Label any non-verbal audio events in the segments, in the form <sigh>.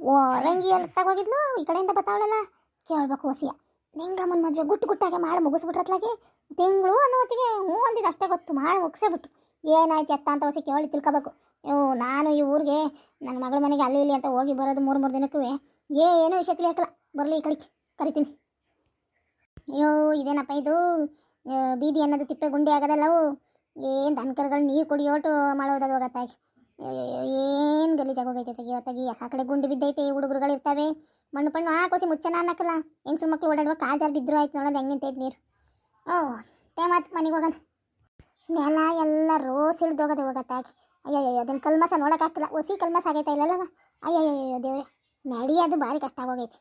ಓ, ರಂಗಿ ಎಲ್ಲಿ ತಗೋಗಿದ್ಲು ಈ ಕಡೆಯಿಂದ ಬತ್ತಾವಳಲ್ಲ ಕೇಳ್ಬೇಕು ಹೊಸಿಯ ನಿಂಗಮ್ಮನ ಮದುವೆ ಗುಟ್ಟು ಗುಟ್ಟಾಗೆ ಮಾಡಿ ಮುಗಿಸ್ಬಿಟ್ರತ್ಲಾಗೆ ತಿಂಗಳು ಅನ್ನೋ ಹೊತ್ತಿಗೆ ಹ್ಞೂ ಅಂದಿದ್ದು ಅಷ್ಟೇ ಗೊತ್ತು. ಮಾಡಿ ಮುಗಿಸೇ ಬಿಟ್ಟು ಏನಾಯ್ತು ಎತ್ತ ಅಂತ ಹೊಸಿ ಕೇಳಿ ತಿಳ್ಕೊಬೇಕು. ಅಯ್ಯೋ ನಾನು ಈ ಊರಿಗೆ ನನ್ನ ಮಗಳ ಮನೆಗೆ ಅಲ್ಲಿ ಇಲ್ಲಿ ಅಂತ ಹೋಗಿ ಬರೋದು ಮೂರು ಮೂರು ದಿನಕ್ಕೂ. ಏನೂ ವಿಷಯ ತಿಳಿಯಕ್ಕಲ್ಲ ಬರಲಿ ಈ ಕಡೆಗೆ. ಕರಿತೀನಿ. ಅಯ್ಯೋ, ಇದೇನಪ್ಪ ಇದು? ಬೀದಿ ಅನ್ನೋದು ತಿಪ್ಪೆ ಗುಂಡಿ ಆಗೋದಲ್ಲವು? ಏನು ದನಕರುಗಳು ನೀರು ಕುಡಿಯೋಟು ಮಾಡೋದದು ಹೋಗತ್ತಾಗಿ ಏನು ಗಲೀಜಾಗೋಗೈತೆ ತೆಗಿ ತೆಗಿ. ಆ ಕಡೆ ಗುಂಡು ಬಿದ್ದೈತೆ ಹುಡುಗರುಗಳು ಇರ್ತವೆ. ಮಣ್ಣು, ಪಣ್ಣು ಹಾಕೋಸಿ ಮುಚ್ಚನ ಅನ್ನಕ್ಕಲ್ಲ ಹೆಂಗ್ಸ್ರ ಮಕ್ಳು ಓಡಾಡುವ ಕಾಜಾರ್ ಬಿದ್ದರು ಆಯ್ತು ನೋಡೋದು ಹೆಂಗೆ ನಿಂತೈತೆ ನೀರು. ಓ ಟೈಮಾತ್ ಮನೆಗೆ ಹೋಗೋಣ. ನೆಲ ಎಲ್ಲ ರೋಸ್ ಹಿಡ್ದೋಗದೆ ಹೋಗತ್ತಾಗಿ ಅಯ್ಯಯ್ಯೋ ಅದನ್ನು ಕಲ್ಮಸ ನೋಡೋಕ್ಕಾಗ್ತಿಲ್ಲ ಹೊಸಿ ಕಲ್ಮಸ ಆಗೈತೆ ಇಲ್ಲಲ್ಲವ? ಅಯ್ಯಯ್ಯೋ ದೇವ್ರೆ. ನಡಿಯೋದು ಭಾರಿ ಕಷ್ಟ ಆಗೋಗೈತೆ.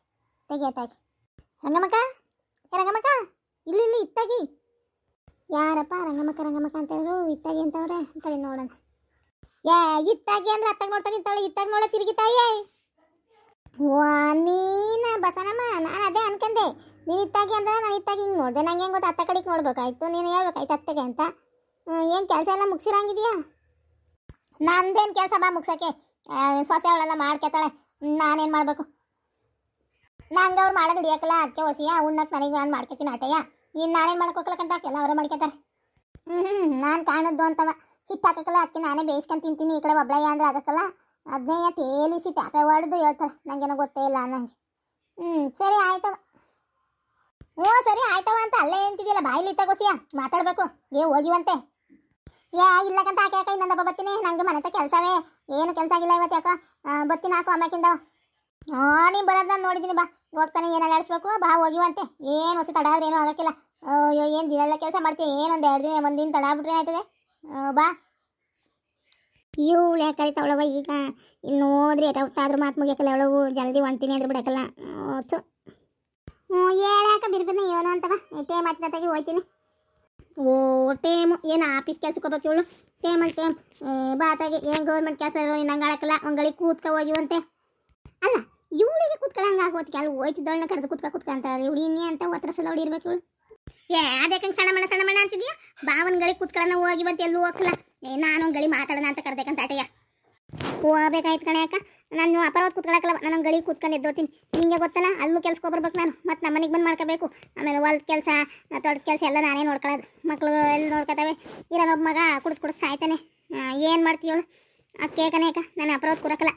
ತೆಗಿಯತ್ತಾಗಿ ರಂಗಮ್ಮಕ್ಕ? ರಂಗಮ್ಮಕ್ಕ? ಇಲ್ಲಿ ಇಲ್ಲಿ, ಇತ್ತಾಗಿ. ಯಾರಪ್ಪ ರಂಗಮ್ಮಕ್ಕ ರಂಗಮ್ಮಕ್ಕ ಅಂತ ಹೇಳಿದ್ರು ಇತ್ತಾಗಿ ಅಂತವ್ರೆ? ಅಂತೇಳಿ ನೋಡೋಣ. ಏ, ಇತ್ತಾಗಿ ಅಂದ್ರೆ ಅತ್ತಾಗ ನೋಡ್ತಾ ನಿಂತಾಳೆ, ಇತ್ತಾಗ ನೋಡ ತಿರುಗಿತಾಯೇ ವಾ, ನೀನ ಬಸನಮ್ಮ, ನಾನು ಅದೇ ಅನ್ಕಂದೆ. ನೀನು ಇತ್ತಾಗಿ ಅಂದ್ರೆ ನಾನು ಇತ್ತಾಗ ಹಿಂಗೆ ನೋಡಿದೆ. ನಂಗೆ ಹೆಂಗೆ ಗೊತ್ತು ಅತ್ತ ಕಡೆಗೆ ನೋಡ್ಬೇಕಾಯ್ತು, ನೀನು ಹೇಳ್ಬೇಕಾಯ್ತು ಅತ್ತಗೆ ಅಂತ. ಏನು ಕೆಲಸ ಎಲ್ಲ ಮುಗಿಸಿರಂಗಿದೆಯಾ? ನಂದೇನು ಕೆಲಸ ಬಾ ಮುಗ್ಸಕ್ಕೆ. ಸೊಸೆ ಅವಳೆಲ್ಲ ಮಾಡ್ಕೊತಾಳೆ ನಾನೇನು ಮಾಡಬೇಕು? ನಂಗೆ ಅವ್ರು ಮಾಡೋದು ಹಿಡಿಯಕ್ಕಲ್ಲ ಅದಕ್ಕೆ ಹೊಸಿಯ ಉಣ್ಣಕ್ಕೆ ನನಗೆ ನಾನು ಮಾಡ್ಕೊತೀನಿ ಆಟಯ್ಯ ಇನ್ನು ನಾನೇನು ಮಾಡ್ಕೋಕ್ಲಕ್ಕಂತ ಎಲ್ಲ ಅವರೇ ಮಾಡ್ಕೊತಾರೆ ಹ್ಞೂ ನಾನು ಕಾಣದ್ದು ಅಂತವ. ಹಿಟ್ಟು ಹಾಕಕ್ಕಲ್ಲ ಅದಕ್ಕೆ ನಾನೇ ಬೇಯಿಸ್ಕೊಂಡು ತಿಂತೀನಿ ಈ ಕಡೆ ಒಬ್ಳಯ್ಯ ಅಂದ್ರೆ ಆಗತ್ತಲ್ಲ ಅದನ್ನೇ ತೇಲಿಸಿ ಟ್ಯಾಪೆ ಹೊಡೆದು ಹೇಳ್ತಾಳೆ ನನಗೇನೋ ಗೊತ್ತೇ ಇಲ್ಲ ನಂಗೆ ಹ್ಞೂ ಸರಿ ಆಯ್ತವ ಹ್ಞೂ, ಸರಿ ಆಯ್ತವ ಅಂತ ಅಲ್ಲೇ ನಿಂತಿದೆಯಲ್ಲ, ಬಾಯಿಲಿ ತಗೋಸಿಯ ಮಾತಾಡಬೇಕು, ಏ, ಹೋಗಿವಂತೆ. ಯಾ ಇಲ್ಲಕಂತ ಆಕೆ ಯಾಕೆ ಇನ್ನೊಂದಪ್ಪ ಬರ್ತೀನಿ, ನಂಗೆ ಮನೆ ಕೆಲಸವೇ, ಏನು ಕೆಲಸ ಆಗಿಲ್ಲ ಇವತ್ತು ಯಾಕೋ. ಬರ್ತೀನಿ ಹಾಕು ಆಮ್ಯಾಕಿಂದವ ಹಾಂ ನೀನು ಬರೋದು ನಾನು ನೋಡಿದ್ದೀನಿ ಬಾ ಹೋಗ್ತಾನೆ ಏನು ಅಲ್ಲಾಡಿಸ್ಬೇಕು, ಬಾ, ಹೋಗಿವಂತೆ. ಏನು ಹೊಸ ತಡ ಆದ್ರೆ ಏನೂ ಆಗಕ್ಕಿಲ್ಲ. ಅಯ್ಯೋ, ಏನು ದಿನೆಲ್ಲ ಕೆಲಸ ಮಾಡ್ತೀಯ, ಏನೊಂದು ಎರಡು ದಿನ, ಒಂದು ದಿನ ತಡ ಆಗ್ಬಿಟ್ರೆ ಆಯ್ತದೆ ಬಾ. ಇವಳು ಯಾಕೆ ಕರಿತಾವಳವ ಈಗ? ಇನ್ನು ಹೋದ್ರಿ ಎಷ್ಟಾದ್ರೂ ಮಾತು ಮುಗಿಯಕ್ಕಲ್ಲ ಅವಳವು ಜಲ್ದಿ ಹೊಂತೀನಿ ಅಂದ್ರೆ ಬಿಡಕ್ಕಲ್ಲ ಥು. ಹ್ಞೂ ಹೇಳಾಕ ಬಿರ್ಬಿರ್ನ ಏನೋ ಅಂತವ ಟೇಮ್ ಹತ್ತಿರತ್ತಾಗಿ ಹೋಯ್ತೀನಿ. ಓ, ಟೇಮು. ಏನು ಆಫೀಸ್ ಕೆಲ್ಸಕ್ಕೆ ಹೋಗ್ಬೇಕು ಇವಳು? ಟೇಮಲ್ಲಿ ಟೇಮ್. ಬಾತಾಗಿ ಏನು ಗೌರ್ಮೆಂಟ್ ಕೆಲಸ ನಂಗೆ ಆಡಕ್ಕಲ್ಲ. ಒಂಗಳಿಗೆ ಕೂತ್ಕ ಹೋಗಿವಂತೆ ಅಲ್ಲ, ಇವಳಿಗೆ ಕೂತ್ಕೊಳ್ಳಂಗೆ ಆಗೋದಕ್ಕೆ ಅಲ್ಲಿ ಹೋಯ್ತಿದ್ದವಳನ್ನ ಕರೆದು ಕೂತ್ಕ ಕೂತ್ಕ ಇವಳು ಇನ್ನೇ ಅಂತ ಒತ್ತರ ಸಲ ಹೊಡಿ ಇರ್ಬೇಕು ಇವಳು. ಏ ಅದಕ್ಕೆ ಸಣ್ಣ ಮಣ್ಣ ಸಣ್ಣ ಮಣ್ಣ ಅಂತಿದ್ಯಾ? ಬಾವನ್ ಗಳಿ ಕೂತ್ಕೊಳ್ಳೋಣ ಹೋಗಿ ಬಂತ ಎಲ್ಲೂ ಹೋಗಲ್ಲ ಏ, ನಾನು ಗಳಿ ಮಾತಾಡೋಣ ಅಂತ ಕರ್ದೇಕಂತ ಆಟೆಯ ಹೋಗ್ಬೇಕಾಯ್ತು ಕಣೆ ಅಕ್ಕ. ನಾನು ಅಪರಾಧ ಕೂತ್ಕೊಳ್ಳಕ್ಕಲ್ಲ ನಾನು ಗಳಿ ಕೂತ್ಕೊಂಡು ಎದ್ದೋತೀನಿ. ನಿಮಗೆ ಗೊತ್ತಲ್ಲ, ಅಲ್ಲೂ ಕೆಲ್ಸಕ್ಕೆ ಬರ್ಬೇಕು ನಾನು. ಮತ್ತೆ ನಮ್ಮ ಮನೆಗೆ ಬಂದು ಮಾಡ್ಕೋಬೇಕು. ಆಮೇಲೆ ಹೊಲ್ದ ಕೆಲಸ ತೋಟದ ಕೆಲಸ ಎಲ್ಲ ನಾನೇ ನೋಡ್ಕೊಳ್ಳೋದು ಮಕ್ಕಳು ಎಲ್ಲಿ ನೋಡ್ಕೊತವೆ? ಇರೋನೊಬ್ಬ ಮಗ ಕುಡಿದು ಕುಡಿದು ಸಾಯ್ತಾನೆ. ಏನು ಮಾಡ್ತೀವಳು ಅದಕ್ಕೆ ಕಣೆ ಅಕ್ಕ, ನಾನು ಅಪರಾಧ ಕೂರಕ್ಕಲ್ಲ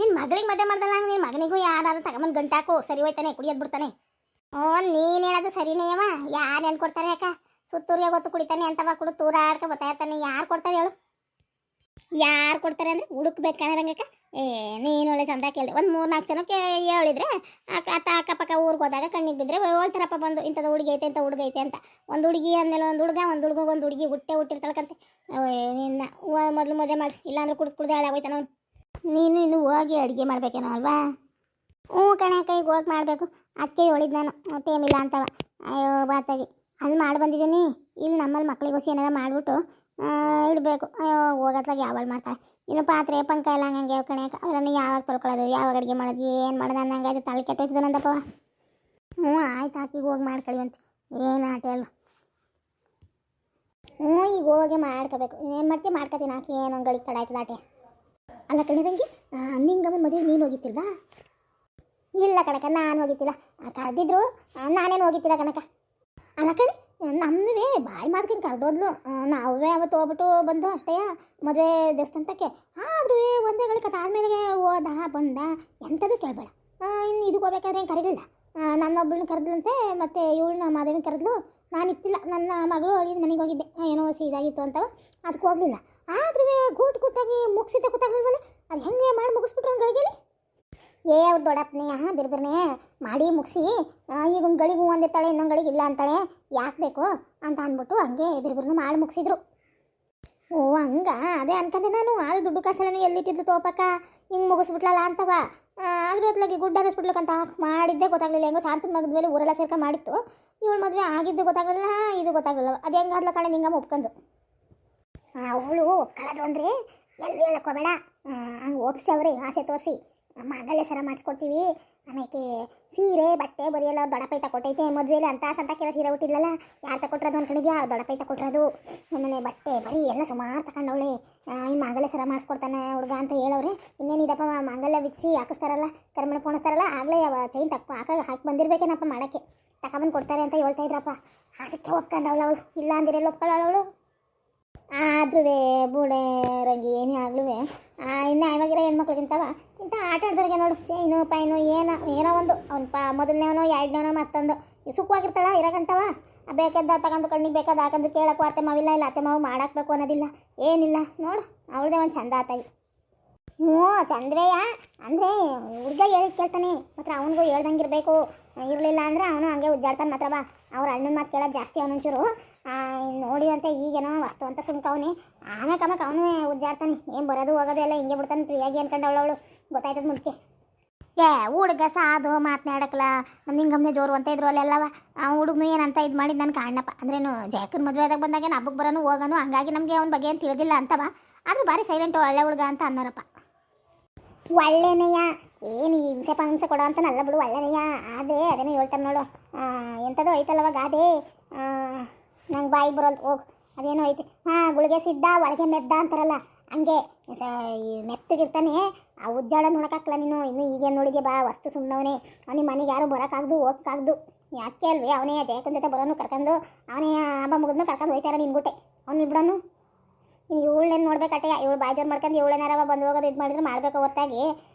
ನಿನ್ನ ಮಗಳಿಗೆ ಮದುವೆ ಮಾಡ್ದಲ್ಲ ನಿನ್ನ ಮಗನಿಗೂ ಯಾರಾದ್ರೂ ತಗೊಂಬಂದು ಗಂಟಾಕು, ಸರಿ ಹೋಯ್ತಾನೆ, ಕುಡಿಯೋದು ಬಿಡ್ತಾನೆ. ಓ ಸರಿನೇ ಸರಿನೇಯವ ಯಾರು ಏನು ಕೊಡ್ತಾರೆ ಅಕ್ಕ ಸುತ್ತೂರಿಗೆ ಗೊತ್ತು ಕುಡಿತಾನೆ ಅಂತವ ಕುಡು, ತೂರಾಡ್ಕ ಬತ್ತಾಯಿರ್ತಾನೆ ಯಾರು ಕೊಡ್ತಾರೆ ಹೇಳು? ಯಾರು ಕೊಡ್ತಾರೆ ಅಂದರೆ ಹುಡುಕ್ಬೇಕು ಕಣರಂಗಕ್ಕ. ಏ, ನೀನು ಒಳ್ಳೆ ಚಂದ ಕೇಳಿದೆ. ಒಂದು ಮೂರು ನಾಲ್ಕು ಜನಕ್ಕೆ ಹೇಳಿದ್ರೆ ಅತ್ತ ಅಕ್ಕಪಕ್ಕ ಊರಿಗೆ ಹೋದಾಗ ಕಣ್ಣಿಗೆ ಬಿದ್ದರೆ ಹೇಳ್ತಾರಪ್ಪ ಬಂದು ಇಂಥದ್ದು ಹುಡುಗಿ ಐತೆ ಇಂಥ ಹುಡುಗ ಐತೆ ಅಂತ. ಒಂದು ಹುಡುಗಿ ಅಂದಮೇಲೆ ಒಂದು ಹುಡುಗ ಒಂದು ಹುಡುಗ, ಒಂದು ಹುಡುಗಿ ಹುಟ್ಟೆ ಹುಟ್ಟಿರ್ತಾಳಕಂತೆ. ನಿನ್ನ ಮೊದಲು ಮದುವೆ ಮಾಡಿ. ಇಲ್ಲಾಂದ್ರೆ ಕುಡ್ದು ಕುಡ್ದು ಹಾಳಾಗೋಯ್ತಾನ ನೀನು ಇನ್ನು ಹೋಗಿ ಅಡುಗೆ ಮಾಡ್ಬೇಕೇನೋ ಅಲ್ವಾ? ಹ್ಞೂ ಕಣೆ, ಕೈಗೆ ಹೋಗಿ ಮಾಡಬೇಕು. ಅದಕ್ಕೆ ಹೇಳಿದ್ ನಾನು ಟೈಮ್ ಇಲ್ಲ ಅಂತವ. ಅಯ್ಯೋ, ಬಾತಾಗಿ. ಅಲ್ಲಿ ಮಾಡಿ ಬಂದಿದ್ದೀನಿ ಇಲ್ಲಿ ನಮ್ಮಲ್ಲಿ ಮಕ್ಳಿಗೋಸಿ ಏನಾರ ಮಾಡಿಬಿಟ್ಟು ಇಡಬೇಕು. ಅಯ್ಯೋ ಹೋಗತ್ಲಾಗ ಯಾವಾಗ ಮಾಡ್ತಾಳೆ? ಇನ್ನು ಪಾತ್ರೆ, ಪಂಕ ಎಲ್ಲ ಹಂಗಂಗೆ ಕಣೆ ಅವರನ್ನು ಯಾವಾಗ ತೊಳ್ಕೊಳ್ಳೋದು ಯಾವಾಗ ಅಡುಗೆ ಮಾಡೋದು? ಏನು ಮಾಡೋದು ಅನ್ನಂಗಾಯ್ತು ತಲೆ ಕೆಟ್ಟೋಯ್ತದ ನಂದಪ್ಪ ಹ್ಞೂ, ಆಯ್ತು ಹಾಕಿ ಹೋಗಿ ಮಾಡ್ಕೊಳ್ಳಿ ಅಂತ. ಏನು ಆಟ ಹೇಳು ಹ್ಞೂ, ಈಗ ಹೋಗಿ ಮಾಡ್ಕೋಬೇಕು. ಏನು ಮಾಡ್ತೀವಿ ಮಾಡ್ಕೊತೀನಿ. ಹಾಕಿ ಏನೋ ಗಳಿಗೆ ತಡ ಆಯ್ತದ ಆಟೆ. ಅಲ್ಲ ಕಣಿದಂಗೆ ನಿಂಗಮ್ಮನ ಮದುವೆ ನೀನು ಹೋಗಿತ್ತಿಲ್ವಾ? ಇಲ್ಲ ಕಣಕ ನಾನು ಹೋಗಿತ್ತಿಲ್ಲ ಕರೆದಿದ್ರು ನಾನೇನು ಹೋಗಿತ್ತಿಲ್ಲ ಕಣಕ ಅಲ್ಲ ಕಣಿ ನಮ್ಮನುವೇ ಬಾಯಿ ಮಾತ್ಕೊಂಡು ಕರೆದೋದ್ಲು. ನಾವೇ ಅವತ್ತು ಹೋಗ್ಬಿಟ್ಟು ಬಂದು ಅಷ್ಟೇ, ಮದುವೆ ದೇವಸ್ಥಾನಕ್ಕೆ. ಆದ್ರೂ ಒಂದೇ ಗಳಿಗೆ ಮೇಲೆ ಹೋದ, ಬಂದ, ಎಂಥದ್ದು ಕೇಳಬೇಡ. ಇನ್ನು ಇದಕ್ಕೆ ಹೋಗ್ಬೇಕಾದ್ರೆ ಏನು ಕರೀಲಿಲ್ಲ. ನನ್ನೊಬ್ಬಳನ್ನ ಕರೆದ್ಲಂತೆ, ಮತ್ತು ಇವಳನ್ನ ಮಾದೇವಿನ ಕರೆದ್ಲು. ನಾನು ಇತ್ತಿಲ್ಲ, ನನ್ನ ಮಗಳು ಅಳಿ ಮನೆಗೆ ಹೋಗಿದ್ದೆ. ಏನೋ ಇದಾಗಿತ್ತು ಅಂತವ, ಅದಕ್ಕೆ ಹೋಗಲಿಲ್ಲ. ಆದ್ರೂ ಗೂಟ್ ಗುಟ್ಟಾಗಿ ಮುಗಿಸಿದ್ದೆ ಗೊತ್ತಾಗಲಿಲ್ವಲ್ಲ? ಅದು ಹೆಂಗೆ ಮಾಡಿ ಮುಗಿಸ್ಬಿಟ್ರು ಗಳಿಗೆಲಿ? ಏ, ಅವ್ರು ದೊಡ್ಡಪ್ಪನೇ ಹಾಂ ಬಿರ್ಬಿರ್ನೆ, ಮಾಡಿ ಮುಗಿಸಿ ಈಗ ಒಂದು ಗಳಿಗೆ ಹೂ ಅಂದಿರ್ತಾಳೆ, ಇನ್ನೊಂದು ಗಳಿಗೆ ಇಲ್ಲ ಅಂತಾಳೆ, ಯಾಕೆ ಬೇಕು ಅಂತ ಅಂದ್ಬಿಟ್ಟು ಹಂಗೆ ಬಿರ್ಬಿರ್ನು ಮಾಡಿ ಮುಗಿಸಿದ್ರು. ಓ, ಹಂಗ? ಅದೇ ಅನ್ಕೊಂಡೆ ನಾನು. ಆ ದುಡ್ಡು ಕಾಸೆಲ್ಲ ಎಲ್ಲಿಟ್ಟಿದ್ದು ತೋಪಕ್ಕ? ಹಿಂಗೆ ಮುಗಿಸ್ಬಿಟ್ಲಲ್ಲ ಅಂತವ. ಆದ್ರೂ ಅದ್ಲಾಗಿ ಗುಡ್ಡ ಅನ್ನಿಸ್ಬಿಡ್ಲಕ್ಕಂತ ಮಾಡಿದ್ದೆ ಗೊತ್ತಾಗಲಿಲ್ಲ. ಹೆಂಗೋ ಶಾಂತನ ಮಗದ ಮೇಲೆ ಊರೆಲ್ಲ ಸೇರ್ಕ ಮಾಡಿತ್ತು. ಇವಳು ಮದುವೆ ಆಗಿದ್ದು ಗೊತ್ತಾಗಲಿಲ್ಲ ಇದು ಗೊತ್ತಾಗಲಿಲ್ಲ. ಅದು ಹೆಂಗಾದ್ಲ ಕಣೆ, ನಿಂಗಮ್ಮ ಒಪ್ಕೊಂಡು ಅವಳು ಒಪ್ಕೊಳ್ಳೋದು ಅಂದರೆ ಎಲ್ಲಿ ಹೇಳಕ್ಕೋಬೇಡ ಹಂಗೆ ಒಪ್ಸಿ ಅವ್ರಿ, ಆಸೆ ತೋರಿಸಿ. ಮಾಂಗಲ್ಯ ಸರ ಮಾಡಿಸ್ಕೊಡ್ತೀವಿ. ಆಮೇಲೆ ಸೀರೆ, ಬಟ್ಟೆ, ಬರೆಯಲ್ಲ ಎಲ್ಲ ದೊಡ್ಡಪೈ ತಗೊಟ್ಟೈತೆ ಮದುವೆಲಿ ಅಂತ ಸಂತ ಕೆಲ ಸೀರೆ ಹುಟ್ಟಿಲ್ಲಲ್ಲ ಯಾರು ತಗೊಟ್ರದು ಅಂದ್ಕೊಂಡಿದ್ಯಾ ಅವ್ರು ದೊಡ್ಡಪೈ ತಗೊಟ್ರದು ಆಮೇಲೆ ಬಟ್ಟೆ, ಬರೀ ಎಲ್ಲ ಸುಮಾರು ತಗೊಂಡವಳೆ ಈ ಮಾಂಗಲ್ಯ ಸರ ಮಾಡಿಸ್ಕೊಡ್ತಾನೆ ಹುಡುಗ ಅಂತ ಹೇಳವ್ರೆ. ಇನ್ನೇನಿದಪ್ಪ ಮಾಂಗಲ್ಯ ಬಿಚ್ಚಿ ಹಾಕಿಸ್ತಾರಲ್ಲ ಕರ್ಮಣ ಪೋಣಿಸ್ತಾರಲ್ಲ, ಆಗಲೇ ಚೈನ್ ತಕ್ಕ ಹಾಕ, ಹಾಕಿ ಬಂದಿರಬೇಕೇನಪ್ಪ ಮಾಡೋಕ್ಕೆ. ತಗೊಂಬಂದು ಕೊಡ್ತಾರೆ ಅಂತ ಹೇಳ್ತಾ ಇದ್ರಪ್ಪ. ಅದಕ್ಕೆ ಒಪ್ಕೊಂಡವಳು ಅವಳು. ಇಲ್ಲ ಅಂದಿರಲ್ಲ ಒಪ್ಕೊಳ್ಳೋಳು ಆದ್ರೂ ಬೂಡೆ ರಂಗಿ ಏನೇ ಆಗ್ಲೂ ಇನ್ನು ಇವಾಗಿರೋ ಹೆಣ್ಮಕ್ಳಿಗಿಂತವ ಇಂಥ ಆಟ ಆಡ್ದವ್ರಿಗೆ ನೋಡು ಚೈನು ಪೈನು ಏನೋ ಏನೋ ಒಂದು. ಅವ್ನು ಪ, ಮೊದಲನೇವನೋ, ಎರಡನೇವನೋ ಮತ್ತೊಂದು. ಸುಖವಾಗಿರ್ತಾಳ ಇರಗಂಟವ ಬೇಕಾದ ತಗೊಂಡು ಕಣ್ಣಿಗೆ ಬೇಕಾದ ಹಾಕಂದು ಕೇಳಕ್ಕೂ ಅತ್ತೆ ಮಾವಿಲ್ಲ ಇಲ್ಲ, ಅತ್ತೆ ಮಾವು ಮಾಡಾಕ್ಬೇಕು ಅನ್ನೋದಿಲ್ಲ. ಏನಿಲ್ಲ, ನೋಡು, ಅವಳದೇ ಒಂದು ಚಂದ ಆತಾಯಿ ಹ್ಞೂ ಚಂದ್ವೇಯ ಅಂದರೆ ಹುಡುಗ ಹೇಳಿ ಕೇಳ್ತಾನೆ, ಮಾತ್ರ ಅವನಿಗೂ ಹೇಳ್ದಂಗಿರ್ಬೇಕು. ಇರಲಿಲ್ಲ ಅಂದರೆ ಅವನು ಹಂಗೆ ಉಜ್ಜಾಡ್ತಾನೆ, ಮಾತ್ರ ಬಾ. ಅವ್ರ ಅಣ್ಣನ ಮಾತು ಕೇಳೋದು ಜಾಸ್ತಿ ಅವನೊಂಚೂರು. ನೋಡಿ ಅಂತ ಈಗೇನೋ ವಸ್ತು ಅಂತ ಸುಮ್ಕವನೆ ಆಮೇಲೆ ಕಮಕ್ ಅವನು ಉಜ್ಜಾಡ್ತಾನೆ. ಏನು ಬರೋದು ಹೋಗೋದು ಎಲ್ಲ ಹಿಂಗೆ ಬಿಡ್ತಾನೆ, ಫ್ರೀಯಾಗಿ ಅನ್ಕೊಂಡವಳು ಅವಳು. ಗೊತ್ತಾಯ್ತದ ಮುಂಚೆ ಏ, ಹುಡುಗ ಸಾದು ಮಾತನಾಡಕ್ಕಲ್ಲ ನಮ್ಮ ನಿಂಗಮ್ಮನೆ ಜೋರು ಅಂತ ಇದ್ರು ಅಲ್ಲೆಲ್ಲವ ಆ ಹುಡುಗನು ಏನಂತ ಇದು ಮಾಡಿದ್ದು ನನ್ನ ಕಾಣಪ್ಪ ಅಂದ್ರೇನು ಜಯಕನ ಮದುವೆ ಆದಾಗ ಬಂದಾಗ ಹಬ್ಬಕ್ಕೆ ಬರೋನು ಹೋಗೋನು, ಹಂಗಾಗಿ ನಮಗೆ ಅವ್ನ ಬಗ್ಗೆ ಏನು ತಿಳಿದಿಲ್ಲ ಅಂತವ ಆದರೂ ಭಾರಿ ಸೈಲೆಂಟು ಒಳ್ಳೆ ಹುಡುಗ ಅಂತ ಅನ್ನೋರಪ್ಪ. ಒಳ್ಳೆನೆಯ. ಏನು ಹಿಂಸೆ ಪಂಸೆ ಕೊಡೋ ಅಂತ ನಲ್ಲ ಬಿಡು ಒಳ್ಳೆನೆಯ ಅದೇ ಅದೇನೋ ಹೇಳ್ತಾರೆ ನೋಡು. ಎಂಥದೋ ಐತಲ್ಲವ ಗಾದೆ? ನಂಗೆ ಬಾಯಿ ಬರೋಲ್, ಹೋಗು. ಅದೇನೋ ಐತಿ. ಹಾಂ, ಗುಳಿಗೆ ಸಿದ್ಧ ಒಳಗೆ ಮೆದ್ದ ಅಂತಾರಲ್ಲ, ಹಂಗೆ. ಸ- ಈ ಮೆತ್ತಗಿರ್ತಾನೆ, ಆ ಉಜ್ಜಾಡ ನೋಡೋಕ್ಕಾಗಲ್ಲ ನೀನು. ಇನ್ನು ಈಗೇನು ನೋಡಿದ್ಯಾ ಬಾ, ವಸ್ತು ಸುಮ್ಮನವನೇ ಅವನಿಗೆ ಮನೆಗೆ ಯಾರು ಬರೋಕ್ಕಾಗ್ದು ಹೋಗಕ್ಕಾಗ್ದು ಯಾಕೆ ಅಲ್ವೇ, ಅವನೇ ಜಯಕನ ಜೊತೆ ಬರೋನು ಕರ್ಕೊಂಡು, ಅವನೇ ಹಬ್ಬ ಮುಗಿದ್ನು ಕರ್ಕೊಂಡು ಹೋಯ್ತಾರ ನಿನ್ಗುಟ್ಟೆ ಅವ್ನು ಇಬ್ಬರನ್ನು ನೀನು ಇವಳನ್ನೇನು ನೋಡ್ಬೇಕಟ್ಟೆ ಇವಳು ಬಾಯ್ಜೋರ್ ಮಾಡ್ಕೊಂಡು, ಇವಳೇನಾರವ ಬಂದು ಹೋಗೋದು, ಇದು ಮಾಡಿದ್ರೆ ಮಾಡಬೇಕು ಹೊತ್ತಾಗಿ.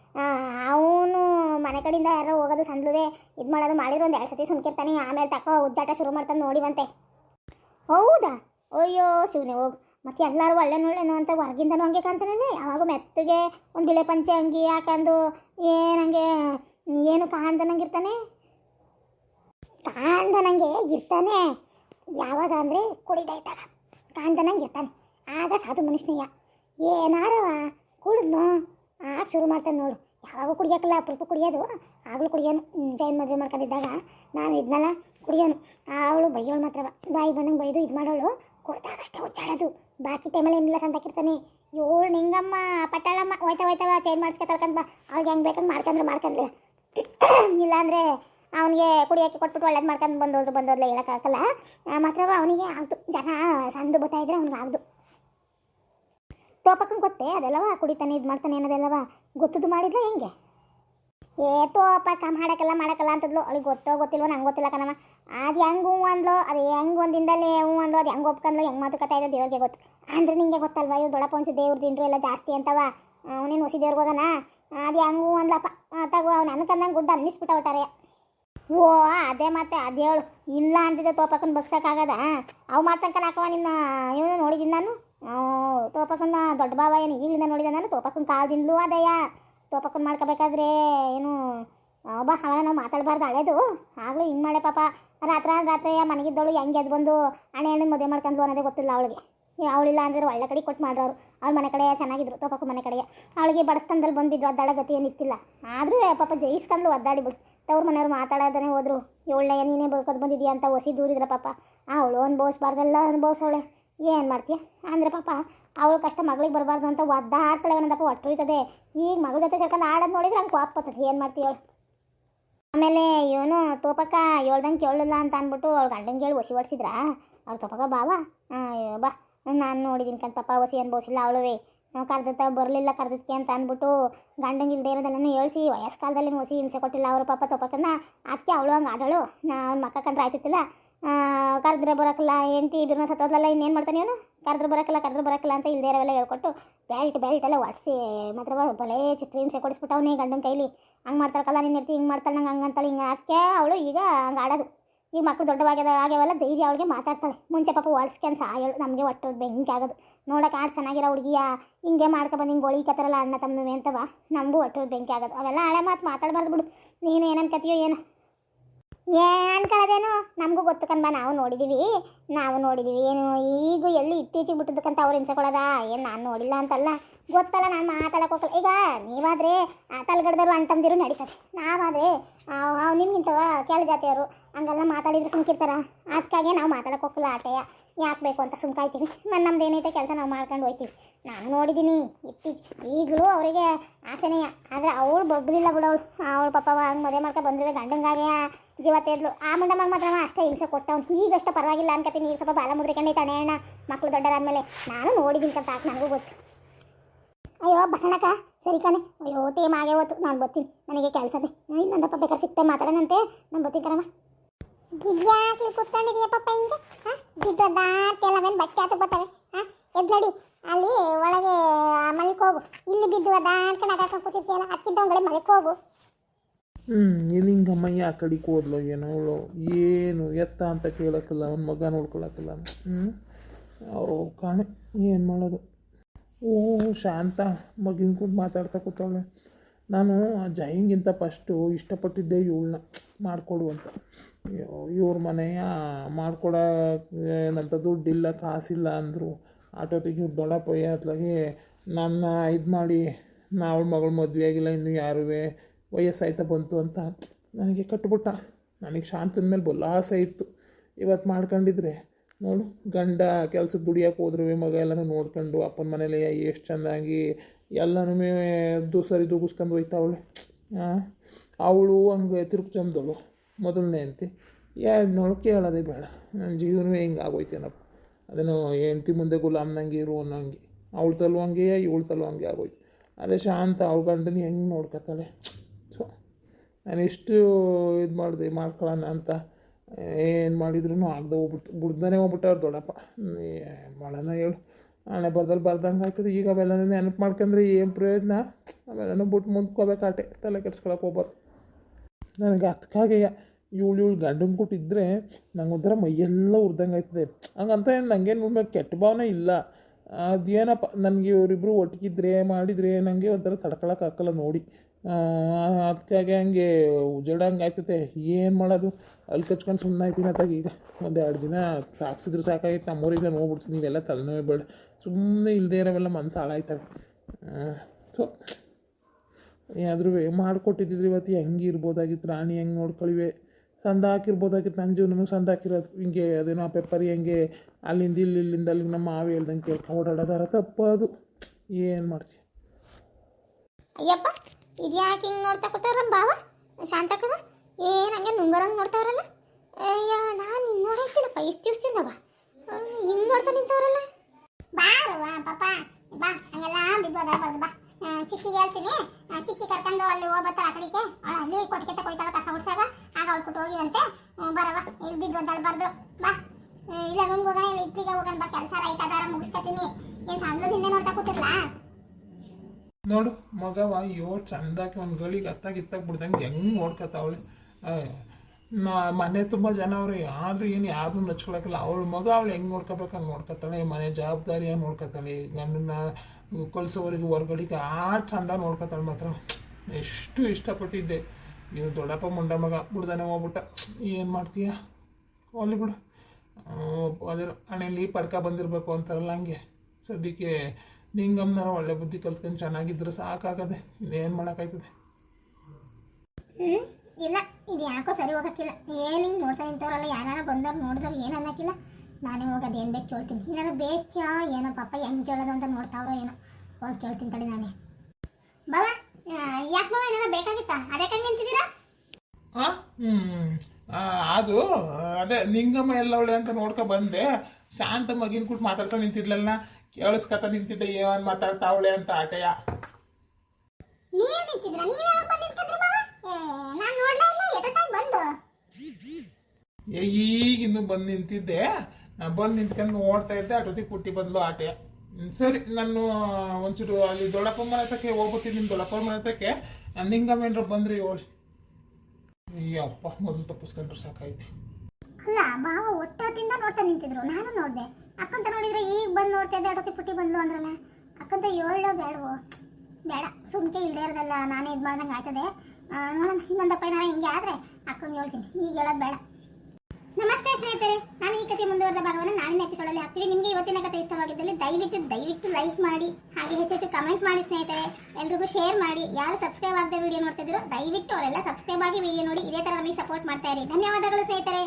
ಅವನು ಮನೆ ಕಡೆಯಿಂದ ಯಾರೋ ಹೋಗೋದು ಸಂದ್ಲುವೆ, ಇದು ಮಾಡೋದು ಮಾಡಿದ್ರು ಒಂದು ಎರಡು ಸತಿ ಸುಮ್ಕಿರ್ತಾನೆ, ಆಮೇಲೆ ತಕೋ ಉಜ್ಜಾಟ ಶುರು ಮಾಡ್ತಾನೆ ನೋಡಿವಂತೆ. ಹೌದಾ? ಅಯ್ಯೋ, ಶಿವನೇ ಹೋಗು. ಮತ್ತೆ ಎಲ್ಲರೂ ಒಳ್ಳೆ ನೋಳೆನು ಅಂತ ಹೊರಗಿಂದನೂ ಹಂಗೆ ಕಾಣ್ತಾನೆ ಯಾವಾಗ ಮೆತ್ತಗೆ, ಒಂದು ಬಿಳೆ ಪಂಚೆ ಅಂಗಿ ಹಾಕಂದು ಏನಂಗೆ ಏನು ಕಾಣ್ದನಂಗಿರ್ತಾನೆ ಕಾಣ್ದನಂಗೆ ಇರ್ತಾನೆ. ಯಾವಾಗ ಅಂದರೆ ಕುಡಿದಾಯ್ತಾನ ಕಾಣ್ದನಂಗೆ ಇರ್ತಾನೆ ಆಗ ಸಾಧು ಮನುಷ್ಯನಯ್ಯ ಏನಾರ ಕುಡಿದ್ನು? ಆಗ ಶುರು ಮಾಡ್ತಾನೆ ನೋಡು. ಯಾವಾಗ ಕುಡಿಯೋಕ್ಕಲ್ಲ ಅಪರೂಪ ಕುಡಿಯೋದು. ಆಗಲೂ ಕುಡಿಯೋನು ಜೈನ್ ಮದುವೆ ಮಾಡ್ಕೊಂಡಿದ್ದಾಗ ನಾನು ಇದನ್ನೆಲ್ಲ ಕುಡಿಯೋನು. ಅವಳು ಬೈಯೋಳು ಮಾತ್ರ. ಬಾಯಿ ಬಂದಂಗೆ ಬೈದು ಇದು ಮಾಡೋಳು. ಕೊಡ್ದಾಗ ಅಷ್ಟೇ ಉಚ್ಚಾಡೋದು ಬಾಕಿ ಟೈಮಲ್ಲಿ ಏನಿಲ್ಲ ಕಂತಾಕಿರ್ತಾನೆ ಇವಳು ನಿಂಗಮ್ಮ ಪಟ್ಟಾಳಮ್ಮ ಹೋಯ್ತಾ ಹೋಯ್ತಾವ ಚೇಂಜ್ ಮಾಡಿಸ್ಕೊತಾಳ್ಕಂತ ಅವ್ಳಿಗೆ ಹೆಂಗೆ ಬೇಕಂತ ಮಾಡ್ಕೊಂಡ್ರೆ ಮಾಡ್ಕೊಂಡ್ಲೆ <clears throat> ಇಲ್ಲಾಂದರೆ ಅವನಿಗೆ ಕುಡಿಯೋಕ್ಕೆ ಕೊಟ್ಬಿಟ್ಟು ಒಳ್ಳೇದು ಮಾಡ್ಕೊಂಡು ಬಂದೋದ್ರು, ಬಂದೋದ್ಲೆ ಹೇಳೋಕ್ಕಾಗಲ್ಲ. ಮಾತ್ರ ಅವನಿಗೆ ಆಗ್ದು. ಜನ ಸಂದು ಬರ್ತಾಯಿದ್ರೆ ಅವ್ನಿಗೆ ಆಗ್ದು. ತೋಪಕ್ಕಂಗೆ ಗೊತ್ತೇ? ಅದೆಲ್ಲವ? ಕುಡಿತಾನೆ, ಇದು ಮಾಡ್ತಾನೆ ಅನ್ನೋದೆಲ್ಲವ? ಗೊತ್ತದು ಮಾಡಿದ್ಲ ಹೆಂಗೆ? ಏ ತೋಪಕ್ಕ ಮಾಡಕ್ಕಲ್ಲ ಮಾಡಕ್ಕಲ್ಲ ಅಂತದ್ಲು. ಅವಳಿಗೆ ಗೊತ್ತೋ ಗೊತ್ತಿಲ್ವೋ ನಂಗೆ ಗೊತ್ತಿಲ್ಲ ಕಣಮ್ಮ ಅದು ಹೆಂಗೆ ಹ್ಞೂ ಅಂದ್ಲು? ಅದು ಹೆಂಗೆ ಒಂದಿಂದಲೇ ಹ್ಞೂ ಅಂದ್ಲು? ಅದು ಹೆಂಗೆ ಒಪ್ಕಂದ್ಲು? ಹೆಂಗೆ ಮಾತುಕತೆ ಇದೆ ದೇವ್ರಿಗೆ ಗೊತ್ತು. ಅಂದ್ರೆ ನಿಂಗೆ ಗೊತ್ತಲ್ವ? ಇವ್ರು ದೊಡ್ಡಪ್ಪ ಒಂಚು ದೇವ್ರ ದಿಂಡ್ರು ಎಲ್ಲ ಜಾಸ್ತಿ ಅಂತವ. ಅವನೇನು ಹೊಸಿ ದೇವ್ರಿಗೆ ಹೋಗೋಣ ಅದು ಹೆಂಗೆ ಅಂದ್ಲಪ್ಪ ತಗೋ, ಅವ್ನು ಅನ್ಕಂದಂಗೆ ಗುಡ್ಡ ಅನ್ನಿಸ್ಬಿಟ್ಟ ಓ, ಅದೇ ಮತ್ತೆ, ಅದೇ ಹೇಳು. ಇಲ್ಲ ಅಂತಿದ್ದೆ ತೋಪಕ್ಕನ ಬಗ್ಸಕ್ಕಾಗದ? ಅವು ಮಾತಂಕ ಹಾಕವ ನಿನ್ನ ಇವನು ನೋಡಿದ್ದೀನಿ ನಾನು? ತೋಪಕ್ಕನ ದೊಡ್ಡ ಬಾವ ಏನು ಈಗಲಿಂದ ನೋಡಿದ ನಾನು ತೋಪಕ್ಕನ ಕಾಲದಿಂದಲೂ ಅದಯ್ಯ. ತೋಪಕ್ಕನ ಮಾಡ್ಕೋಬೇಕಾದ್ರೆ ಏನು ಒಬ್ಬ ಹಣ ನಾವು ಮಾತಾಡಬಾರ್ದು ಹಳೇದು. ಆಗಲೂ ಹಿಂಗೆ ಮಾಡೆ ಪಾಪ. ರಾತ್ರ ರಾತ್ರಿ ಮನೆಗಿದ್ದವಳು ಹೆಂಗೆ ಎದ್ದು ಬಂದು ಹಣೆ ಹಣ್ಣು ಮದುವೆ ಮಾಡ್ಕೊಂಡ್ಲು ಅನ್ನೋದೇ ಗೊತ್ತಿಲ್ಲ ಅವಳಿಗೆ. ಅವಳಿಲ್ಲ ಅಂದ್ರೆ ಒಳ್ಳೆ ಕಡೆ ಕೊಟ್ಟು ಮಾಡೋರು ಅವ್ರ ಮನೆ ಕಡೆ ಚೆನ್ನಾಗಿದ್ರು ತೋಪಕ್ಕ ಮನೆ ಕಡೆಗೆ ಅವಳಿಗೆ ಬಡಸ್ತಂದಲ್ಲಿ ಬಂದಿದ್ದು ಅದ್ದಾಡ ಗತಿ ಏನಿತ್ತಿಲ್ಲ ಆದರೂ ಪಾಪ ಜಯಿಸ್ಕೊಂಡ್ಲು ಒದ್ದಾಡಿ ಬಿಡು ತವ್ರ ಮನೆಯವ್ರು ಮಾತಾಡೋದನ್ನೇ ಹೋದ್ರು. ಇವಳನ್ನ ನೀನೇ ಬದುಕೋದು ಬಂದಿದ್ಯಾ ಅಂತ ಹೊಸಿ ದೂರಿದ್ರ ಪಾಪ. ಅವಳು ಅನ್ಭವಿಸ್ಬಾರ್ದೆಲ್ಲ ಅನ್ಭವಿಸವಳೆ ಏನು ಮಾಡ್ತೀಯ? ಅಂದರೆ ಪಾಪ, ಅವಳು ಕಷ್ಟ ಮಗಳಿಗೆ ಬರಬಾರ್ದು ಅಂತ ಒದ್ದ ಒದ್ದಾಡ್ತಾಳೆ ಒಂದಪ್ಪ ಒಟ್ಟುಳಿತದೆ ಈಗ ಮಗಳ ಜೊತೆ ಸೇರ್ಕೊಂಡು ಆಡೋದು ನೋಡಿದ್ರೆ ಹಂಗೆ ಕೋಪ ಬರ್ತದೆ. ಏನು ಮಾಡ್ತೀಯ ಅವಳು? ಆಮೇಲೆ ಇವನು, ತೋಪಕ್ಕ, ಹೇಳ್ದಂಗೆ ಕೇಳಲಿಲ್ಲ ಅಂತ ಅಂದ್ಬಿಟ್ಟು ಅವ್ಳು ಗಂಡಂಗೆ ಹೇಳಿ ಒಸಿ ಹೊಡ್ಸಿದ್ರಾ? ಅವ್ಳು, ತೋಪಕ್ಕ ಬಾವ ಅಯ್ಯೋ, ಬಾ. ನಾನು ನೋಡಿದ್ದೀನಿ ಕಣ್ ಪಾಪ, ಒಸಿ ಅನ್ಭವಿಸಿಲ್ಲ ಅವಳುವೆ. ಕರ್ದತ್ತ ಬರಲಿಲ್ಲ ಕರೆದಕ್ಕೆ ಅಂತ ಅಂದ್ಬಿಟ್ಟು ಗಂಡಂಗೆ ಇಲ್ಲದೆ ಇರೋದೆಲ್ಲನೂ ಹೇಳಿಸಿ ವಯಸ್ಕಾಲದಲ್ಲಿ ಒಸಿ ಹಿಂಸೆ ಕೊಟ್ಟಿಲ್ಲ ಅವರು ಪಾಪ ತೋಪಕ್ಕನ್ನ. ಅದಕ್ಕೆ ಅವಳು ಹಂಗೆ ಆಡಳು ನಾ ಅವ್ನ ಮಕ್ಕ ಕಂಡ್ರೆ ಆಯ್ತಿತ್ತಿಲ್ಲ? ಕರೆದ್ರೆ ಬರೋಕ್ಕಿಲ್ಲ ಹೆಂಡ್ತಿ ಇಬ್ಬರನ್ನ ಸತ್ತೋದ್ಲಲ್ಲ, ಇನ್ನೇನು ಮಾಡ್ತಾನೆ ಇವನು? ಕರೆದ್ರೆ ಬರೋಕ್ಕಿಲ್ಲ ಕರೆದ್ರೆ ಬರೋಕ್ಕಿಲ್ಲ ಅಂತ ಇಲ್ದೇ ಇರೋವೆಲ್ಲ ಹೇಳ್ಕೊಟ್ಟು ಬೆಲ್ಟ್ ಬೆಲ್ಟ್ ಎಲ್ಲ ಒಡಿಸಿ, ಮಾತ್ರ ಹಿಂಸೆ ಕೊಡಿಸ್ಬಿಟ್ಟವನೇ ಗಂಡನ ಕೈಲಿ. ಹಂಗೆ ಮಾಡ್ತಾಳಕಲ್ಲ, ನಿನ್ನ ಇರ್ತಿ ಹಿಂಗೆ ಮಾಡ್ತಾಳೆ, ನಂಗೆ ಹಂಗೆ ಹಿಂಗೆ ಅದಕ್ಕೆ ಅವಳು ಈಗ ಹಂಗೆ ಆಡೋದು. ಈಗ ಮಕ್ಕಳು ದೊಡ್ಡವಾಗ್ಯದ, ಆಗ್ಯಾವಲ್ಲ ಧೈರ್ಯ ಅವಳಿಗೆ ಮಾತಾಡ್ತಾಳೆ. ಮುಂಚೆ ಪಾಪ ಒಡ್ಸ್ಕೊಂಡು ಹೇಳು ನಮಗೆ ಒಟ್ಟು ಬೆಂಕಿ ಆಗೋದು. ನೋಡೋಕೆ ಆಡ್ ಚೆನ್ನಾಗಿರೋ ಹುಡುಗಿಯ, ಹಿಂಗೆ ಮಾಡ್ಕೊಬಂದು ಹಿಂಗೆ ಗೊಳಿಕತ್ತಾರಲ್ಲ ಅಣ್ಣ ತಮ್ಮನೂ ಅಂತವ ನಮಗೂ ಒಟ್ಟು ಬೆಂಕಿ ಆಗೋದು. ಅವೆಲ್ಲ ಹಳೆ ಮಾತು ಮಾತಾಡಬಾರ್ದು ಬಿಡು. ನೀನು ಏನಂತ ಏನು ಏನ್. ಅನ್ಕೊಳ್ಳೋದೇನು ನಮಗೂ ಗೊತ್ತು ಕಂಬ ನಾವು ನೋಡಿದ್ದೀವಿ ನಾವು ನೋಡಿದ್ದೀವಿ ಏನು, ಈಗ ಎಲ್ಲಿ ಇತ್ತೀಚೆಗೆ ಬಿಟ್ಟಿದ್ದಕ್ಕಂತ ಅವ್ರು ಹಿಂಸೆ ಕೊಡೋದ? ಏನು ನಾನು ನೋಡಿಲ್ಲ ಅಂತಲ್ಲ. ಗೊತ್ತಲ್ಲ, ನಾನು ಮಾತಾಡಕ್ಕೆ ಹೋಗಲ್ಲ ಈಗ ನೀವಾದರೆ ತಲೆಗಡ್ದವ್ರು ಅಂತಂದಿರು ನಡೀತದೆ. ನಾವಾದರೆ ನಿಮ್ಗಿಂತವ ಕೆಳ ಜಾತಿಯವರು. ಹಂಗೆಲ್ಲ ಮಾತಾಡಿದ್ರೆ ಸುಮ್ಕಿರ್ತಾರ. ಅದಕ್ಕಾಗೆ ನಾವು ಮಾತಾಡಕ್ಕೆ ಹೋಗಲ್ಲ ಆಟೆಯ. ಯಾಕೆ ಬೇಕು ಅಂತ ಸುಮ್ಕಾಯ್ತೀವಿ ನನ್ನ ನಮ್ದು ಏನೈತೆ ಕೆಲಸ ನಾವು ಮಾಡ್ಕೊಂಡು ಹೋಯ್ತೀವಿ. ನಾನು ನೋಡಿದ್ದೀನಿ ಇತ್ತೀಚೆ, ಈಗಲೂ ಅವರಿಗೆ ಆಸೆನೇ ಆದರೆ ಅವಳು ಬಗ್ಲಿಲ್ಲ ಬಿಡು ಅವಳು. ಪಾಪ ಹಂಗೆ ಮದುವೆ ಮಾಡ್ಕೊಂಡು ಬಂದ್ರೆ ಗಂಡಂಗಾಗೆ ಜೀವ ತೆದ್ಲು ಆ ಮುಂಡ ಮಗ ಮಾತ್ರ ಅಷ್ಟೇ ಹಿಂಸೆ ಕೊಟ್ಟವನು. ಈಗಷ್ಟು ಪರವಾಗಿಲ್ಲ ಅನ್ಕತೀನಿ, ಈಗ ಸ್ವಲ್ಪ ಬಾಲ ಮುದ್ರಿಕೊಂಡೈತೆ ಅಣ್ಣ ಮಕ್ಕಳು ದೊಡ್ಡರಾದ್ಮೇಲೆ. ನಾನು ನೋಡಿದ್ದೀನಿ ಅಂತ ನನಗೂ ಗೊತ್ತು. ಅಯ್ಯೋ ಬಸಣಕ್ಕ ಸರಿ ಕಣೆ. ಅಯ್ಯೋ, ತೇಮ್ ಆಗೇ ಹೋತು. ನಾನು ಬರ್ತೀನಿ. ನನಗೆ ಕೆಲಸದೆ. ನಂದಪ್ಪ ಬೇಕಾದ್ರೆ ಸಿಗ್ತೇ, ಮಾತಾಡೋಣಂತೆ. ನಾನು ಬರ್ತೀನಿ ಕಣಮ್ಮ ದಿವ್ಯಾಕ್ಲಿ ಕೂತ್ಕೊಂಡಿದ್ಯಪ್ಪ ಹಿಂಗೆ? ಹಾಂ? ಮೇಲೆ ಬಟ್ಟೆ ಆತ ಬರ್ತವೆ. ಹಾಂ? ಎದ್ದು ನಡಿ. ಅಲ್ಲಿ ಒಳಗೆ ಮಲ್ಕೋಗು ಇಲ್ಲಿ ಬಿದ್ದು ಅದಾಡ್ಕೊಂಡು ಆಟಾಡ್ಕೊಂಡು ಕೂತಿರ್ತೀಯಲ್ಲ ಅದಕ್ಕಿದ್ದಂಗಳೇ ಮಲ್ಕ್ ಹೋಗು. ಹ್ಞೂ ಲಿಂಗಮ್ಮಯ್ಯ ಆ ಕಡೆಗೆ ಹೋದ್ಲು ಏನೋ ಅವಳು. ಏನು ಎತ್ತ ಅಂತ ಕೇಳೋಕ್ಕಲ್ಲ ಅವ್ನ ಮಗ ನೋಡ್ಕೊಳಕ್ಕಲ್ಲ ಹ್ಞೂ ಅವ್ರು ಕಾಣೆ, ಏನು ಮಾಡೋದು? ಓ, ಶಾಂತ, ಮಗಿನ ಕೂತು ಮಾತಾಡ್ತಾ ಕೂತವಳೆ. ನಾನು ಆ ಜೈನ್ಗಿಂತ ಫಸ್ಟು ಇಷ್ಟಪಟ್ಟಿದ್ದೆ ಇವಳನ್ನ ಮಾಡಿಕೊಡು ಅಂತ. ಇವ್ರ ಮನೆಯ ಮಾಡ್ಕೊಡ ಏನಂತ ದುಡ್ಡಿಲ್ಲ, ಕಾಸಿಲ್ಲ ಅಂದರು. ಆಟೋಟಿಗೆ ಇವ್ರು ದೊಡ್ಡಪ್ಪ ಅತ್ಲಾಗೆ ನನ್ನ ಇದು ಮಾಡಿ, ನಾ ಅವಳ ಮಗಳ ಮದುವೆ ಆಗಿಲ್ಲ, ಇನ್ನು ಯಾರೂ ವಯಸ್ಸಾಯ್ತಾ ಬಂತು ಅಂತ. ನನಗೆ ಕಟ್ಬಿಟ್ಟ. ನನಗೆ ಶಾಂತನ ಮೇಲೆ ಬಲ್ಲ ಆಸೆ ಇತ್ತು. ಇವತ್ತು ಮಾಡ್ಕೊಂಡಿದ್ರೆ, ನೋಡು, ಗಂಡ ಕೆಲ್ಸಕ್ಕೆ ದುಡಿಯೋಕೆ ಹೋದ್ರು ಮಗ ಎಲ್ಲನೂ ನೋಡ್ಕೊಂಡು, ಅಪ್ಪನ ಮನೇಲಿ ಎಷ್ಟು ಚೆಂದಾಗಿ ಎಲ್ಲನೂ ದೂಸರಿ ದೂಗಿಸ್ಕೊಂಡು ಹೋಯ್ತಾವಳೆ. ಅವಳು ಹಂಗೆ ತಿರುಗಿ ಚಂದಳು ಮೊದಲನೇ ಅಂತಿ ನೋಡು ಕೇಳೋದೇ ಬೇಡ. ನನ್ನ ಜೀವನವೇ ಹಿಂಗೆ ಆಗೋಯ್ತೇನಪ್ಪ ಅದೇನೋ ಹೆಂಡ್ತಿ ಮುಂದೆ ಗುಲಾಮ್ನಂಗೆ ಇರು ಅನ್ನೋಂಗೆ. ಅವಳ ತಲುವಂಗೆ ಹಂಗೆ ಇವಳ ತಲೂ ಹಂಗೆ ಆಗೋಯ್ತು. ಅದೇ ಶಾಂತ, ಅವಳ ಗಂಡನ ಹೆಂಗೆ ನೋಡ್ಕೊತಾಳೆ? ಸೊ ನಾನು ಎಷ್ಟು ಇದು ಮಾಡಿದೆ ಮಾಡ್ಕೊಳ್ಳೋಣ ಅಂತ. ಏನು ಮಾಡಿದ್ರು ಆಗದೆ ಹೋಗ್ಬಿಡ್ತು. ಬಿಡ್ದಾನೆ ಹೋಗ್ಬಿಟ್ಟವ್ರು ದೊಡ್ಡಪ್ಪ. ಮಾಡೋಣ ಹೇಳು. ಹಣೆ ಬರ್ದಲ್ಲಿ ಬರ್ದಂಗೆ ಆಗ್ತದೆ ಈಗ ಅವೆಲ್ಲ ನೆನಪು ಮಾಡ್ಕೊಂಡ್ರೆ ಏನು ಪ್ರಯೋಜನ? ಅವೆಲ್ಲನೂ ಬಿಟ್ಟು ಮುಂದ್ಕೋಬೇಕಾಟೆ, ತಲೆ ಕೆಡ್ಸ್ಕೊಳಕ್ಕೆ ಹೋಗ್ಬಾರ್ದು ನನಗೆ ಅದಕ್ಕಾಗಿ ಇವಳು ಇವಳು ಗಂಡನ ಕೊಟ್ಟಿದ್ದರೆ ನಂಗೆ ಒಂಥರ ಮೈಯೆಲ್ಲ ಉರ್ದಂಗೆ ಆಯ್ತದೆ. ಹಂಗಂತ ಏನು ನನಗೇನು ಕೆಟ್ಟ ಭಾವನೆ ಇಲ್ಲ. ಅದೇನಪ್ಪ, ನನಗೆ ಇವರಿಬ್ಬರು ಒಟ್ಟಿಗಿದ್ರೆ, ಮಾಡಿದರೆ ನನಗೆ ಒಂಥರ ತಡ್ಕೊಳಕ್ಕಾಗಲ್ಲ ನೋಡಿ. ಅದಕ್ಕಾಗಿ ಹಂಗೆ ಉಜಡಂಗೆ ಆಯ್ತದೆ ಏನು ಮಾಡೋದು? ಅಲ್ಲಿ ಕಚ್ಕೊಂಡು ಸುಮ್ಮನೆ ಆಯ್ತೀನಿ ಅತ್ತಾಗ. ಈಗ ಒಂದು ಎರಡು ದಿನ ಸಾಕ್ಸಿದ್ರು ಸಾಕಾಗಿತ್ತು. ನಮ್ಮೂರಿಗೆ ನಾನು ಹೋಗ್ಬಿಡ್ತೀನಿ ನೀವೆಲ್ಲ ತಲೆನೋವು ಬೇಡ. ಸುಮ್ಮನೆ ಇಲ್ಲದೆ ಇರೋವೆಲ್ಲ ಮನ್ಸು ಹಾಳಾಯ್ತವೆ. ಸೊ ವೇ ಮಾಡಿಕೊಟ್ಟಿದ್ದಿದ್ರೆ ಇವತ್ತು ಹೆಂಗೆ ಇರ್ಬೋದಾಗಿತ್ತು? ರಾಣಿ ಹೆಂಗೆ ನೋಡ್ಕೊಳಿವೆ? ಸಂದ ಹಾಕಿರ್ಬೋದಾಗಿತ್ತು. ನನ್ನ ಜೀವನನೂ ಸಂದ ಹಾಕಿರೋದು. ಹಿಂಗೆ ಅದೇನೋ ಆ ಪೆಪ್ಪರಿ ಹೆಂಗೆ ಅಲ್ಲಿಂದ ಇಲ್ಲಿ ಇಲ್ಲಿಂದ ಅಲ್ಲಿಗೆ ನಮ್ಮ ಮಾವಿ ಹೇಳ್ದಂಗೆ ಕೇಳ್ಕೊಂಡು ಓಡಾಡೋದಾರ. ತಪ್ಪದು. ಏನು ಮಾಡ್ತೀವಿ ಅಯ್ಯಪ್ಪ ಇದು ಯಾಕೆ ಹಿಂಗೆ ನೋಡ್ತಾ ಕೂತವ್ರಮ್ಮ ಬಾವ ಶಾಂತಕ್ಕವ? ಏನು ಹಂಗೆ ನುಂಗರಂಗೆ ನೋಡ್ತಾವ್ರಲ್ಲ. ಅಯ್ಯ ನಾನು ಹಿಂಗೆ ನೋಡೈತಿಲ್ಲಪ್ಪ ಎಷ್ಟು ದಿವ್ಸದಿಂದವ? ಹಿಂಗೆ ನೋಡ್ತಾ ನಿಂತವ್ರಲ್ಲ. ಬಾರವ್ವ ಪಾಪ. ಬಾ, ಹಂಗೆಲ್ಲ ಬಿದ್ದೋದ ಬರ್ದು ಬಾ. ಚಿಕ್ಕಿಗೆ ಹೇಳ್ತೀನಿ. ಚಿಕ್ಕಿ ಕರ್ಕೊಂಡು ಅಲ್ಲಿ ಹೋಗ್ಬತ್ತಾಳ ಆ ಕಡೆಗೆ. ಅವಳು ಅಲ್ಲಿ ಕೊಟ್ಟಿಗೆ ತಗೊಯ್ತಾಳ ಕಸ ಹುಡ್ಸಾಗ ಆಗ ಅವಳು ಕೊಟ್ಟು ಹೋಗಿವಂತೆ. ಬರವ ಇಲ್ಲಿ ಬಿದ್ದೋದಾಳ ಬರ್ದು. ಬಾ. ಇಲ್ಲ ಹೋಗೋಣ, ಇಲ್ಲ, ಇತ್ತಿಗೆ ಹೋಗಂತ ಕೆಲಸ ಅದರ, ಮುಗಿಸ್ಕೊತೀನಿ. ಏನು ಸಣ್ಣ ಹಿಂದೆ ನೋಡ್ತಾ ಕೂತಿರ್ಲಾ? ನೋಡು ಮಗವ ಅಯ್ಯೋ ಚಂದಾಗಿ ಒಂದು ಗಳಿಗೆ ಅತ್ತಾಗ ಬಿಡ್ದಂಗೆ ಹೆಂಗೆ ನೋಡ್ಕೊತಾವಳೆ? ಮನೆ ತುಂಬ ಜನ ಅವ್ರಿ, ಆದರೂ ಏನು ಯಾರನ್ನೂ ನಚ್ಕೊಳಕಿಲ್ಲ ಅವಳ ಮಗ ಅವಳು ಹೆಂಗೆ ನೋಡ್ಕೋಬೇಕು ಹಂಗೆ ನೋಡ್ಕೊತಾಳೆ, ಮನೆ ಜವಾಬ್ದಾರಿಯಾಗಿ ನೋಡ್ಕೊತಾಳೆ? ಗಂಡನ್ನ ಕಳ್ಸೋವರೆಗೆ ಹೊರ್ಗಡೆಗೆ ಆ ಚಂದ ನೋಡ್ಕೊತಾಳೆ ಮಾತ್ರ. ಎಷ್ಟು ಇಷ್ಟಪಟ್ಟಿದ್ದೆ. ನೀವು ದೊಡ್ಡಪ್ಪ ಮುಂಡ ಮಗ ಬಿಡ್ದಾನೆ ಹೋಗ್ಬಿಟ್ಟ. ಏನು ಮಾಡ್ತೀಯ? ಅಲ್ಲಿ ಬಿಡು. ಅದರ ಹಣೆಯಲ್ಲಿ ಪಡ್ಕ ಬಂದಿರಬೇಕು ಅಂತಾರಲ್ಲ ಹಂಗೆ. ಸದ್ಯಕ್ಕೆ ನಿಂಗಮ್ಮನರ ಒಳ್ಳೆ ಬುದ್ಧಿ ಕಲ್ತ್ಕೊಂಡು ಚೆನ್ನಾಗಿದ್ರೆ ಸಾಕಾಗದೆ ಇನ್ನೇನು ಮಾಡೋಕ್ಕಾಯ್ತದೆ? ಹ್ಞೂ ಇಲ್ಲ ಇದು ಯಾಕೋ ಸರಿ ಹೋಗಕ್ಕಿಲ್ಲ. ಏನು ಹಿಂಗೆ ನೋಡ್ತಾ ನಿಂತವ್ರಲ್ಲ ಯಾರು ಬಂದವ್ರು ನೋಡಿದವ್ರು ಏನು ಅನ್ನಕ್ಕಿಲ್ಲ. ನಾನೇ ಹೋಗೋದು ಅದೇನು ಬೇಕು ಕೇಳ್ತೀನಿ. ಏನಾರು ಬೇಕಾ ಏನೋ ಪಾಪ ಹೆಂಗೆ ಕೇಳೋದು ಅಂತ ನೋಡ್ತಾವ್ರೋ ಏನೋ. ಹೋಗಿ ಕೇಳ್ತೀನಿ ತಡಿ ನಾನೇ. ಬಾಬಾ ಯಾಕೆ ಬಾಬಾ ಏನಾರ ಬೇಕಾಗಿತ್ತಾ? ಅದಕ್ಕೆ ಹಂಗೆ ನಿಂತಿದ್ದೀರಾ ಹಾಂ ಹ್ಞೂ ಅದು ಅದೇ ನಿಂಗಮ್ಮ ಎಲ್ಲವಳೆ ಅಂತ ನೋಡ್ಕೊ ಬಂದೆ. ಶಾಂತ ಮಗಿನ ಕೂಟ್ ಮಾತಾಡ್ತಾ ನಿಂತಿದ್ಲಲ್ಲ ಕೇಳಿಸ್ಕೊತ ನಿಂತಿದ್ದೆ ಏನ್ ಮಾತಾಡ್ತಾವಳೆ ಅಂತ ಆಟೆಯ. ಈಗ ಇನ್ನು ಬಂದ್ ಯಾವಾಗ ಬಂದು ನಿಂತ್ಕೊಂಡ್ರಿ ಬಾವ ನಾನು ನೋಡ್ಲೇ ಇಲ್ಲ ಎಷ್ಟೊತ್ತಾಗಿ ಬಂದು. ಏ, ಬಂದು ನಿಂತಿದ್ದೆ. ಬಂದು ನಿಂತ್ಕೊಂಡು ನೋಡ್ತಾ ಇದ್ದೆ ಅಟೋತಿಗೆ ಪುಟ್ಟಿ ಬಂದ್ಲು ಆಟೆ. ಹ್ಮ್, ಸರಿ ನಾನು ಒಂಚೂರು ಅಲ್ಲಿ ದೊಡ್ಡಪ್ಪ ಮನೆ ಹತ್ರಕ್ಕೆ ಹೋಗ್ಬಿಟ್ಟಿದ್ದೀನಿ ದೊಡ್ಡಪ್ಪ ಮನೆ ಹತ್ರಕ್ಕೆ. ನಿಂಗಮ್ಮೇನ್ರ ಬಂದ್ರಿ ಹೇಳಿ ಅಯ್ಯಪ್ಪ ಮೊದಲು ತಪ್ಪಿಸ್ಕೊಂಡ್ರೆ ಸಾಕಾಯ್ತು. ಅಲ್ಲ ಬಾವ ಒಟ್ಟದಿಂದ ನೋಡ್ತಾ ನಿಂತಿದ್ರು. ನಾನು ನೋಡಿದೆ. ಅಕ್ಕಂತ ನೋಡಿದ್ರೆ ಈಗ ಬಂದು ನೋಡ್ತಾ ಇದ್ದೆ ಅಡತಿ ಪುಟ್ಟಿ ಬಂದ್ಲು ಅಂದ್ರಲ್ಲ. ಅಕ್ಕಂತ ಏಳೋ ಬೇಡವೋ. ಬೇಡ, ಸುಮ್ಕೆ ಇಲ್ಲದೆ ಇರೋದಲ್ಲ ನಾನೇ ಇದು ಮಾಡ್ದಂಗೆ ಆಯ್ತದೆ. ನೋಡೋಣ ಇನ್ನೊಂದಪ್ಪ ಏನಾರ ಹಿಂಗೆ ಆದರೆ ಅಕ್ಕಂಗೆ ಹೇಳ್ತೀನಿ. ಈಗ ಹೇಳೋದು ಬೇಡ. ನಮಸ್ತೆ ಸ್ನೇಹಿತರೆ, ನಾನು ಈ ಕಥೆ ಮುಂದುವರೆದ ಭಾಗವನ್ನು ನಾಳಿನ ಎಪಿಸೋಡಲ್ಲಿ ಹಾಕ್ತೀವಿ. ನಿಮಗೆ ಇವತ್ತಿನ ಕಥೆ ಇಷ್ಟವಾಗಿದ್ದಲ್ಲಿ ದಯವಿಟ್ಟು ದಯವಿಟ್ಟು ಲೈಕ್ ಮಾಡಿ, ಹಾಗೆ ಹೆಚ್ಚೆಚ್ಚು ಕಮೆಂಟ್ ಮಾಡಿ ಸ್ನೇಹಿತರೆ. ಎಲ್ರಿಗೂ ಶೇರ್ ಮಾಡಿ. ಯಾರು ಸಬ್ಸ್ಕ್ರೈಬ್ ಆಗದೆ ವಿಡಿಯೋ ನೋಡ್ತಿದ್ರು ದಯವಿಟ್ಟು ಅವರೆಲ್ಲ ಸಬ್ಸ್ಕ್ರೈಬ್ ಆಗಿ ವಿಡಿಯೋ ನೋಡಿ. ಇದೇ ಥರ ನಮಗೆ ಸಪೋರ್ಟ್ ಮಾಡ್ತಾ ಇರಿ. ಧನ್ಯವಾದಗಳು ಸ್ನೇಹಿತರೆ.